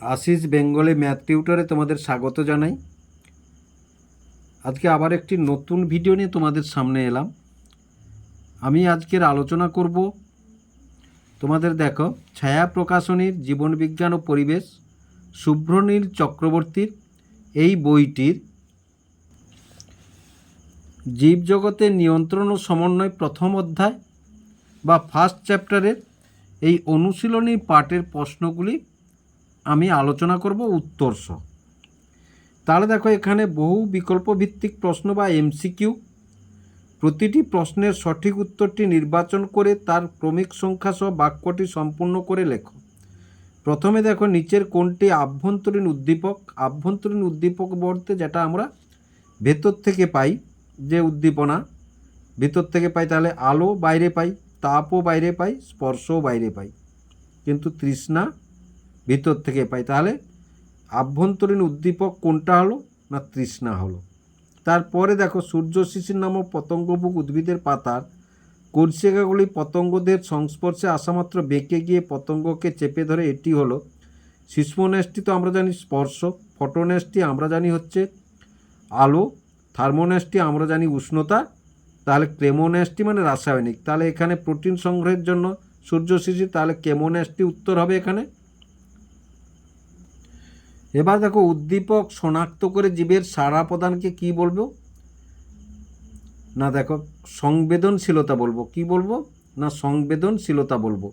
আশিস বেঙ্গলে ম্যাথ টিউটরে তোমাদের স্বাগত জানাই। আজকে আবার একটি নতুন ভিডিও নিয়ে তোমাদের সামনে এলাম। আমি আজকের আলোচনা করব তোমাদের দেখো, ছায়া প্রকাশনীর জীবনবিজ্ঞান ও পরিবেশ, শুভ্রনীল চক্রবর্তীর এই বইটির জীবজগতের নিয়ন্ত্রণ ও সমন্বয় প্রথম অধ্যায় বা ফার্স্ট চ্যাপ্টারের এই অনুশীলনী পাঠের প্রশ্নগুলি আমি আলোচনা করব উত্তরস তাহলে দেখো, এখানে বহু বিকল্প ভিত্তিক প্রশ্ন বা এমসিকিউ। প্রতিটি প্রশ্নের সঠিক উত্তরটি নির্বাচন করে তার ক্রমিক সংখ্যা সহ বাক্যটি সম্পূর্ণ করে লেখো। প্রথমে দেখো, নিচের কোনটি আভ্যন্তরীণ উদ্দীপক? আভ্যন্তরীণ উদ্দীপক বলতে যেটা আমরা ভেতর থেকে পাই, যে উদ্দীপনা। ভেতর থেকে পাই তাহলে আলো বাইরে পাই, তাপও বাইরে পাই, স্পর্শও বাইরে পাই। কিন্তু তৃষ্ণা ভিতর থেকে পাই। তাহলে আভ্যন্তরীণ উদ্দীপক কোনটা হলো? না তৃষ্ণা হলো। তারপরে দেখো, সূর্য শিশির নামক পতঙ্গভুক উদ্ভিদের পাতার কর্ষিকাগুলি পতঙ্গদের সংস্পর্শে আসামাত্র বেঁকে গিয়ে পতঙ্গকে চেপে ধরে, এটি হলো শিশ্মন্যাসটি তো আমরা জানি স্পর্শ ফটোন্যাসটি আমরা জানি হচ্ছে আলো থার্মোন্যাসটি আমরা জানি উষ্ণতা, তাহলে ক্রেমোন্যাসটি মানে রাসায়নিক। তাহলে এখানে প্রোটিন সংগ্রহের জন্য সূর্য শিশির, তাহলে কেমোন্যাসটি উত্তর হবে এখানে। এবার দেখো উদ্দীপক শনাক্ত করে জীবের সাড়া প্রদানকে কি বলব? না দেখো, সংবেদনশীলতা বলব। কি বলব? না সংবেদনশীলতা বলব।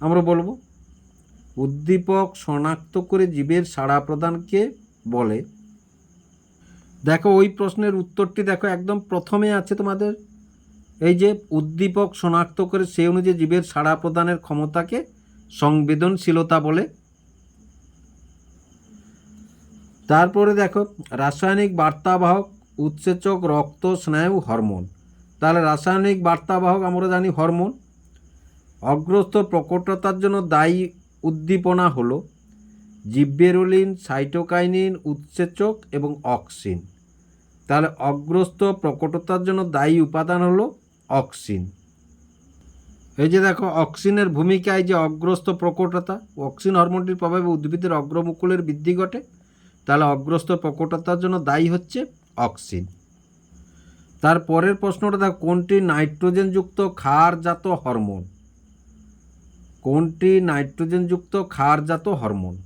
আমরা বলব, উদ্দীপক শনাক্ত করে জীবের সাড়া প্রদানকে বলে। দেখো, ওই প্রশ্নের উত্তরটি দেখো একদম প্রথমে আছে তোমাদের। এই যে উদ্দীপক শনাক্ত করে সেই অনুযায়ী জীবের সাড়া প্রদানের ক্ষমতাকে সংবেদনশীলতা বলে। তারপরে দেখো, রাসায়নিক বার্তাবাহক, উৎসেচক রক্ত স্নায়ু হরমোন। তাহলে রাসায়নিক বার্তাবাহক আমরা জানি হরমোন। অগ্রস্ত প্রকটতার জন্য দায়ী উদ্দীপনা হলো জিব্বেরোলিন, সাইটোকাইনিন, উৎসেচক এবং অক্সিন। তাহলে অগ্রস্ত প্রকটতার জন্য দায়ী উপাদান হলো অক্সিন। এই যে দেখো, অক্সিনের ভূমিকায় যে অগ্রস্ত প্রকটতা, অক্সিন হরমোনটির প্রভাবে উদ্ভিদের অগ্রমুকুলের বৃদ্ধি ঘটে। তাহলে অগ্রস্ত প্রকটতার জন্য দায়ী হচ্ছে অক্সিন। তার পরের প্রশ্নটা দেখো, কোনটি নাইট্রোজেনযুক্ত ক্ষারজাত হরমোন? কোনটি নাইট্রোজেনযুক্ত ক্ষারজাত হরমোন?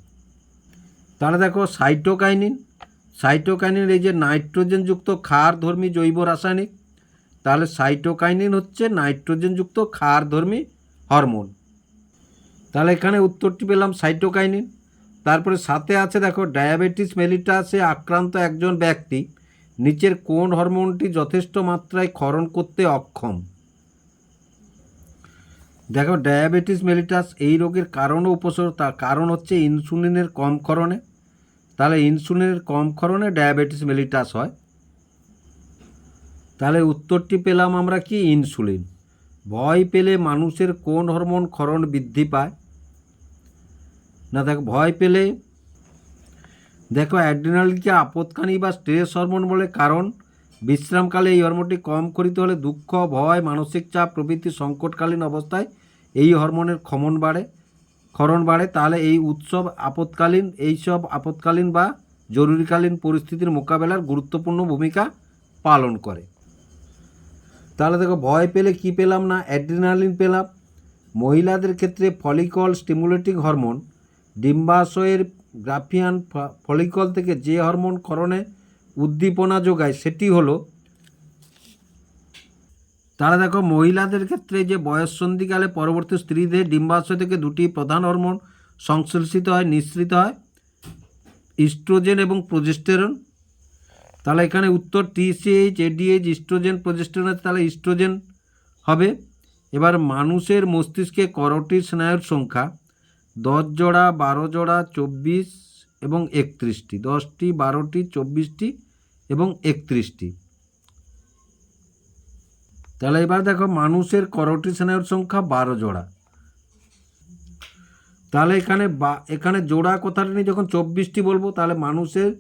তাহলে দেখো, সাইটোকাইনিন। সাইটোকাইনিন এই যে নাইট্রোজেনযুক্ত ক্ষারধর্মী জৈব রাসায়নিক, তাহলে সাইটোকাইনিন হচ্ছে নাইট্রোজেনযুক্ত ক্ষারধর্মী হরমোন। তাহলে এখানে উত্তরটি পেলাম সাইটোকাইনিন। তারপরে সাথে আছে, দেখো, ডায়াবেটিস মেলিটাসে আক্রান্ত একজন ব্যক্তি। নিচের কোন হরমোনটি যথেষ্ট মাত্রায় ক্ষরণ করতে অক্ষম? দেখো, ডায়াবেটিস মেলিটাস এই রোগের কারণ উপসর্গ তার কারণ হচ্ছে ইনসুলিনের কম ক্ষরণে। তাহলে ইনসুলিনের কম ক্ষরণে ডায়াবেটিস মেলিটাস হয়। তাহলে উত্তরটি পেলাম আমরা কি? ইনসুলিন। ভয় পেলে মানুষের কোন হরমোন ক্ষরণ বৃদ্ধি পায়? না দেখো, ভয় পেলে। দেখো অ্যাড্রিনালকে আপদকানি বা স্ট্রেস হরমোন বলে কারণ। বিশ্রামকালে এই হরমোনটি কম করিতে হলে দুঃখ, ভয়, মানসিক চাপ, প্রভৃতি সংকটকালীন অবস্থায় এই হরমোনের ক্ষমন বাড়ে, ক্ষরণ বাড়ে। তাহলে এই উৎসব আপদকালীন এইসব আপদকালীন বা জরুরিকালীন পরিস্থিতির মোকাবেলার গুরুত্বপূর্ণ ভূমিকা পালন করে। তাহলে দেখো, ভয় পেলে কি পেলাম না? অ্যাড্রিনালিন পেলাম। মহিলাদের ক্ষেত্রে ফলিকল স্টিমুলেটিং হরমোন ডিম্বাশয়ের গ্রাফিয়ান ফলিকল থেকে যে হরমোন করণে উদ্দীপনা যোগায় সেটি হলো তারা দেখো মহিলাদের ক্ষেত্রে যে বয়স সন্ধিকালে পরবর্তী স্ত্রীদের ডিম্বাশয় থেকে দুটি প্রধান হরমোন সংশ্লেষিত হয়, নিঃসৃত হয়, ইস্ট্রোজেন এবং প্রজেস্টেরন। তাহলে এখানে উত্তর টিসিএইচ এডিএইচ ইস্ট্রোজেন, প্রজেস্টেরন তাহলে ইস্ট্রোজেন হবে। এবার মানুষের মস্তিষ্কে করটির স্নায়ুর সংখ্যা। দশ জোড়া, বারো জোড়া, চব্বিশ এবং একত্রিশটি। দশটি, বারোটি, চব্বিশটি এবং একত্রিশটি। তাহলে এবার দেখো মানুষের করটি স্নায়ুর সংখ্যা বারো জোড়া। তাহলে এখানে বা, এখানে জোড়া কথাটা নিয়ে যখন চব্বিশটি বলব, তাহলে মানুষের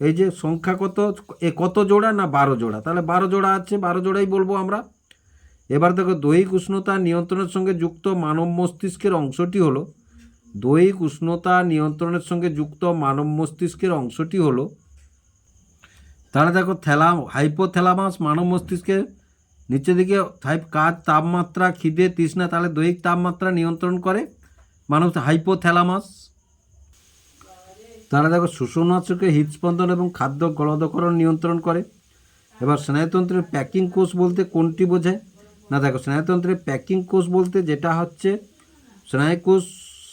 এই যে সংখ্যা কত, এ কত জোড়া না বারো জোড়া? তাহলে বারো জোড়া আছে, বারো জোড়াই বলব আমরা। এবার দেখো দৈহিক উষ্ণতা নিয়ন্ত্রণের সঙ্গে যুক্ত মানব মস্তিষ্কের অংশটি হলো দৈহিক উষ্ণতা নিয়ন্ত্রণের সঙ্গে যুক্ত মানব মস্তিষ্কের অংশটি হলো, তাহলে দেখো থ্যালাম হাইপোথ্যালামাস মানব মস্তিষ্কের নিচের দিকে কাজ, তাপমাত্রা, খিদে, তৃষ্ণা, তাহলে দৈহিক তাপমাত্রা নিয়ন্ত্রণ করে। মানব হাইপোথ্যালামাস তারা দেখো শোষণাচকে হৃদস্পন্দন এবং খাদ্য গলদকরণ নিয়ন্ত্রণ করে। এবার স্নায়ুতন্ত্রের প্যাকিং কোষ বলতে কোনটি বোঝায় না দেখো, স্নায়ুতন্ত্রের প্যাকিং কোষ বলতে যেটা হচ্ছে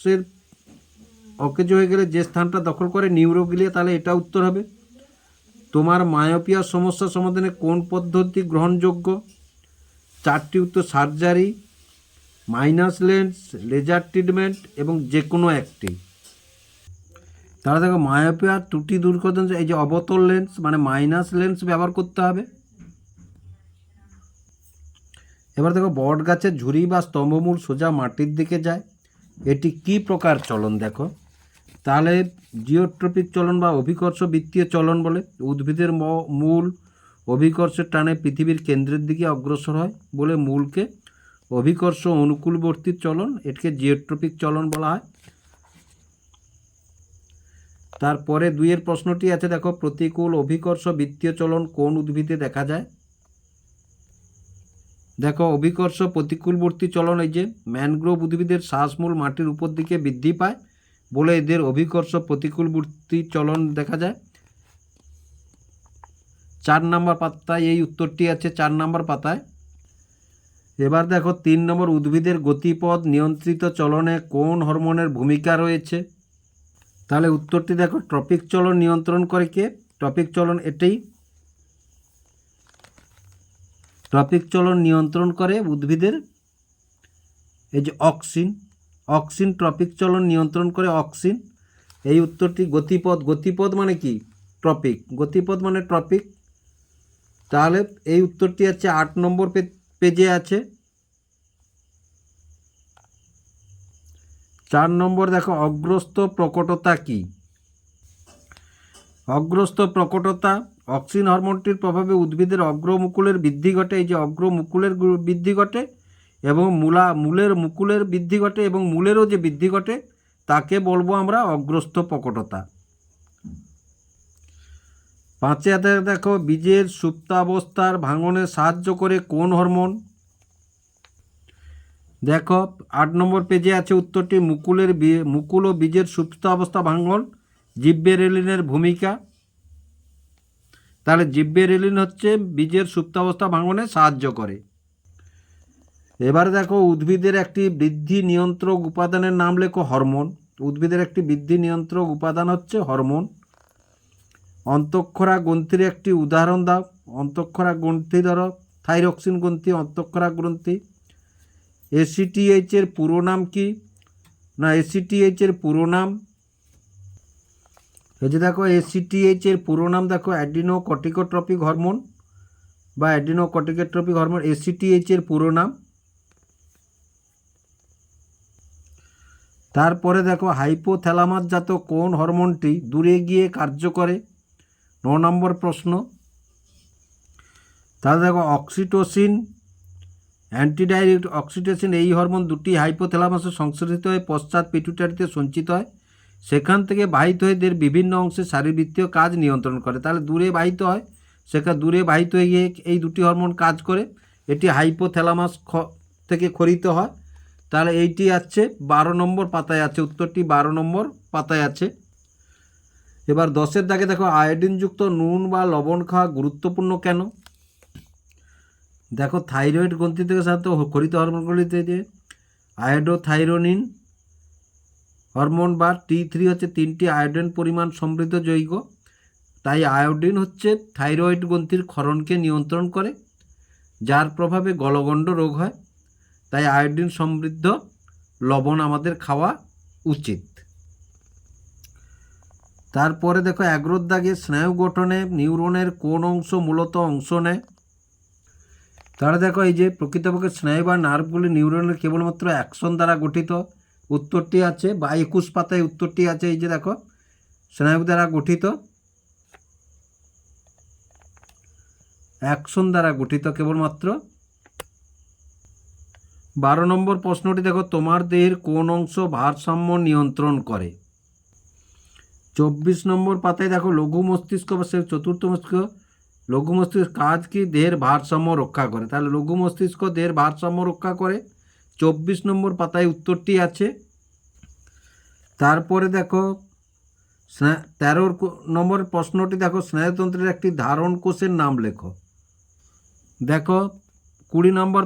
স্নায়ুকোষের অকেজ হয়ে গেলে যে স্থানটা দখল করে নিউরোগিলিয়া তাহলে এটা উত্তর হবে। তোমার মায়োপিয়ার সমস্যা সমাধানে কোন পদ্ধতি গ্রহণযোগ্য? চারটি উত্তর, surgery, minus lens, laser treatment এবং যে কোনো একটি। তাহলে দেখো মায়োপিয়ার ত্রুটি দূর করতে এই যে অবতল লেন্স মানে মাইনাস লেন্স ব্যবহার করতে হবে। এবার দেখো, বট গাছের ঝুড়ি বা স্তম্ভমূল সোজা মাটির দিকে যায়। এটি কি প্রকার চলন দেখো? তাহলে জিওট্রপিক চলন বা অভিকর্ষ বৃত্তীয় চলন বলে উদ্ভিদের মূল অভিকর্ষের টানে পৃথিবীর কেন্দ্রের দিকে অগ্রসর হয় বলে মূলকে অভিকর্ষ অনুকূলবর্তী চলন, এটাকে জিওট্রপিক চলন বলা হয়। তারপরে দুইয়ের প্রশ্নটি আছে, দেখো, প্রতিকূল অভিকর্ষ বৃত্তীয় চলন কোন উদ্ভিদে দেখা যায়? দেখো, অভিকর্ষ প্রতিকূলবর্তী চলন এই যে, ম্যানগ্রোভ উদ্ভিদের শ্বাসমূল মাটির উপর দিকে বৃদ্ধি পায় বলে এদের অভিকর্ষ প্রতিকূলবর্তী চলন দেখা যায়। চার নম্বর পাতায় এই উত্তরটি আছে, চার নম্বর পাতায়। এবার দেখো, তিন নম্বর উদ্ভিদের গতিপথ নিয়ন্ত্রিত চলনে কোন হরমোনের ভূমিকা রয়েছে? তাহলে উত্তরটি দেখো, ট্রপিক চলন নিয়ন্ত্রণ করে কে? ট্রপিক চলন এটাই। ট্রপিক চলন নিয়ন্ত্রণ করে উদ্ভিদের। এই যে অক্সিন অক্সিন ট্রপিক চলন নিয়ন্ত্রণ করে অক্সিন। এই উত্তরটি গতিপথ গতিপথ মানে কি? ট্রপিক, গতিপথ মানে ট্রপিক। তাহলে এই উত্তরটি আছে আট নম্বর পেজে আছে। চার নম্বর দেখো অগ্রস্ত প্রকটতা কি? অগ্রস্ত প্রকটতা অক্সিন হরমোনটির প্রভাবে উদ্ভিদের অগ্রমুকুলের বৃদ্ধি ঘটে, এই যে অগ্রমুকুলের বৃদ্ধি ঘটে এবং মূলা, মূলের মুকুলের বৃদ্ধি ঘটে এবং মূলেরও যে বৃদ্ধি ঘটে, তাকে বলব আমরা অগ্রস্ত প্রকটতা পাঁচে হাতে দেখো, বীজের সুপ্তাবস্থার ভাঙনে সাহায্য করে কোন হরমোন? দেখো, আট নম্বর পেজে আছে উত্তরটি, মুকুলের মুকুল ও বীজের সুপ্তাবস্থা ভাঙন, জিব্বেরেলিনের ভূমিকা। তাহলে জিব্বেরেলিন হচ্ছে বীজের সুপ্তাবস্থা ভাঙনে সাহায্য করে। এবার দেখো উদ্ভিদের একটি বৃদ্ধি নিয়ন্ত্রক উপাদানের নাম লেখো হরমোন। উদ্ভিদের একটি বৃদ্ধি নিয়ন্ত্রক উপাদান হচ্ছে হরমোন। অন্তঃক্ষরা গ্রন্থির একটি উদাহরণ দাও। অন্তঃক্ষরা গ্রন্থি ধরো, থাইরক্সিন গ্রন্থি, অন্তঃক্ষরা গ্রন্থি। এসিটিএইচের পুরো নাম কি? না এসিটিএইচের পুরো নাম এই যে দেখো এসিটিএইচ এর পুরো নাম দেখো অ্যাডিনো কর্টিকোট্রপিক হরমোন বা অ্যাডিনো কর্টিকোট্রপিক হরমোন এসিটিএইচ এর পুরো নাম। তারপরে দেখো হাইপোথ্যালামাস জাত কোন হরমোনটি দূরে গিয়ে কার্য করে? ন নম্বর প্রশ্ন। তাহলে দেখো অক্সিটোসিন অ্যান্টিডাইরেক্ট অক্সিটোসিন এই হরমোন দুটি হাইপোথ্যালামাসে সংশ্লেষিত হয়ে পশ্চাৎ পিটুটারিতে সঞ্চিত হয়। সেখান থেকে বাহিত হয়ে এদের বিভিন্ন অংশে শারীরবৃত্তীয় কাজ নিয়ন্ত্রণ করে। তাহলে দূরে বাহিত হয় সেখানে দূরে বাহিত হয়ে গিয়ে এই দুটি হরমোন কাজ করে। এটি হাইপোথ্যালামাস খ থেকে খরিত হয়। তাহলে এইটি আছে, বারো নম্বর পাতায় আছে, উত্তরটি বারো নম্বর পাতায় আছে। এবার দশের দাগে দেখো আয়োডিনযুক্ত নুন বা লবণ খাওয়া গুরুত্বপূর্ণ কেন? দেখো থাইরয়েড গ্রন্থি থেকে সাধারণত খরিত হরমোনগুলিতে যে আয়োডোথাইরোনিন হরমোন বা টি থ্রি হচ্ছে তিনটি আয়োডিন পরিমাণ সমৃদ্ধ যৌগ তাই আয়োডিন হচ্ছে থাইরয়েড গ্রন্থির ক্ষরণকে নিয়ন্ত্রণ করে, যার প্রভাবে গলগণ্ড রোগ হয়। তাই আয়োডিন সমৃদ্ধ লবণ আমাদের খাওয়া উচিত। তারপরে দেখো এগ্রোর দাগে স্নায়ু গঠনে নিউরনের কোন অংশ মূলত অংশ নেয়? তাহলে দেখো, এই যে প্রকৃতপক্ষে স্নায়ু বা নার্ভগুলি নিউরনের কেবলমাত্র অ্যাকশন দ্বারা গঠিত উত্তরটি আছে বা একুশ পাতায় উত্তরটি আছে, এই যে দেখো স্নায়ু দ্বারা গঠিত। অ্যাকশন দ্বারা গঠিত কেবলমাত্র। বারো নম্বর প্রশ্নটি দেখো, তোমার দেহের কোন অংশ ভারসাম্য নিয়ন্ত্রণ করে? চব্বিশ নম্বর পাতায় দেখো, লঘু মস্তিষ্ক বা সে চতুর্থ মস্তিষ্ক, লঘু মস্তিষ্ক কাজ কি? দেহের ভারসাম্য রক্ষা করে। তাহলে লঘু মস্তিষ্ক দেহের ভারসাম্য রক্ষা করে। চব্বিশ নম্বর পাতায় উত্তরটি আছে। তারপরে দেখো তেরো নম্বর প্রশ্নটি দেখো, স্নায়ুতন্ত্রের একটি ধারণ কোষের নাম লেখো। দেখো, কুড়ি নম্বর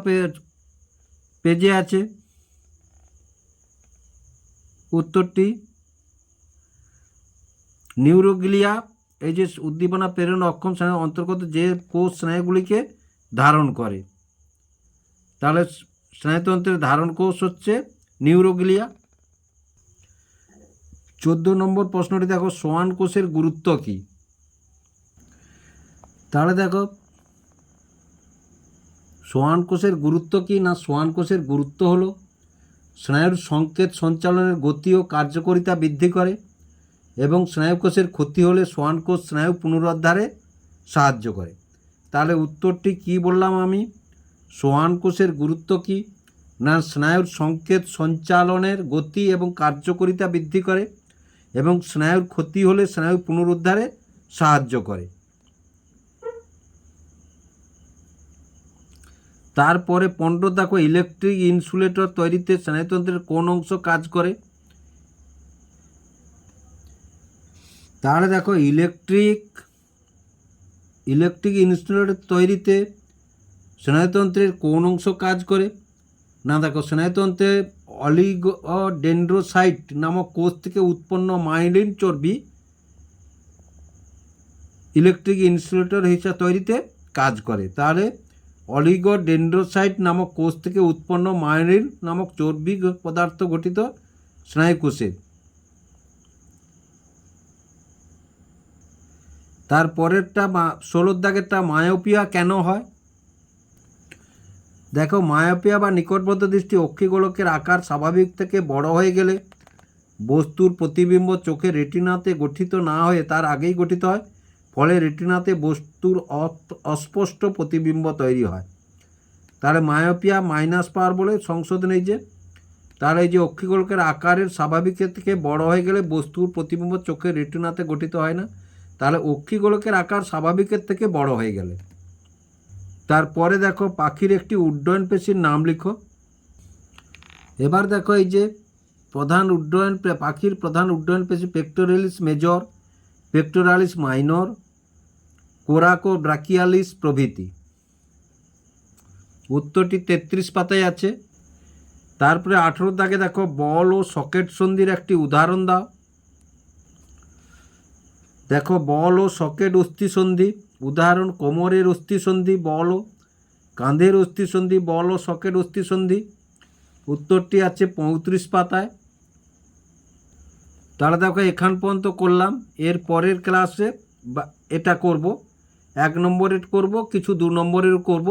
পেজে আছে। উত্তরটি, নিউরোগ্লিয়া, এই যে উদ্দীপনা প্রেরণ অক্ষম স্নায়ু অন্তর্গত যে কোষ স্নায়ুগুলিকে ধারণ করে। তাহলে স্নায়ুতন্ত্রের ধারণ কোষ হচ্ছে নিউরোগ্লিয়া। চোদ্দ নম্বর প্রশ্নটি দেখো, সোয়ান কোষের গুরুত্ব কী? তাহলে দেখো, সোয়ান কোষের গুরুত্ব কী না সোয়ান কোষের গুরুত্ব হলো, স্নায়ুর সংকেত সঞ্চালনের গতি ও কার্যকারিতা বৃদ্ধি করে এবং স্নায়ু কোষের ক্ষতি হলে সোয়ান কোষ স্নায়ু পুনরুদ্ধারে সাহায্য করে। তাহলে উত্তরটি কি বললাম আমি? সোয়ান কোষের গুরুত্ব কী? না স্নায়ুর সংকেত সঞ্চালনের গতি এবং কার্যকারিতা বৃদ্ধি করে এবং স্নায়ুর ক্ষতি হলে স্নায়ু পুনরুদ্ধারে সাহায্য করে। তারপরে পনেরো দেখো, ইলেকট্রিক ইনসুলেটর তৈরিতে স্নায়ুতন্ত্রের কোন অংশ কাজ করে? তাহলে দেখো, ইলেকট্রিক ইলেকট্রিক ইনসুলেটর তৈরিতে স্নায়ুতন্ত্রের কোন অংশ কাজ করে? না, দেখো, স্নায়ুতন্ত্রে অলিগোডেন্ড্রোসাইট নামক কোষ থেকে উৎপন্ন মাইলিন চর্বি ইলেকট্রিক ইনসুলেটর হিসাবে তৈরিতে কাজ করে। তাহলে অলিগোডেন্ড্রোসাইট নামক কোষ থেকে উৎপন্ন মায়োনিন নামক চর্বি পদার্থ গঠিত স্নায়ুকোষে। তারপরেরটা ষোলোর দাগেরটা মায়োপিয়া কেন হয়? দেখো, মায়োপিয়া বা নিকটবর্ত দৃষ্টি অক্ষিগোলকের আকার স্বাভাবিক থেকে বড় হয়ে গেলে বস্তুর প্রতিবিম্ব চোখে রেটিনাতে গঠিত না হয়ে তার আগেই গঠিত হয়। ফলে রেটিনাতে বস্তুর অস্পষ্ট প্রতিবিম্ব তৈরি হয়। তাহলে মায়োপিয়া মাইনাস পাওয়ার বলে সংশোধন এই যে, তাহলে এই যে অক্ষিগোলকের আকারের স্বাভাবিকের থেকে বড় হয়ে গেলে বস্তুর প্রতিবিম্ব চোখে রেটিনাতে গঠিত হয় না। তাহলে অক্ষিগোলকের আকার স্বাভাবিকের থেকে বড় হয়ে গেলে। তারপরে দেখো পাখির একটি উড্ডয়ন পেশির নাম লিখো। এবার দেখো এই যে প্রধান উড্ডয়ন পাখির প্রধান উড্ডয়ন পেশি pectoralis major, pectoralis minor, coracobrachialis প্রভৃতি। উত্তরটি তেত্রিশ পাতায় আছে। তারপরে আঠেরো দাগে দেখো বল ও সকেট সন্ধির একটি উদাহরণ দাও। দেখো বল ও সকেট অস্থি সন্ধি। উদাহরণ, কোমরের অস্থিসন্ধি বল, কাঁধের অস্থিসন্ধি বল সকেট অস্থিসন্ধি উত্তরটি আছে পঁয়ত্রিশ পাতায়। তাহলে দেখো, এখান পর্যন্ত করলাম। এর পরের ক্লাসে এটা করব। এক নম্বরের করব, কিছু দু নম্বরের করব।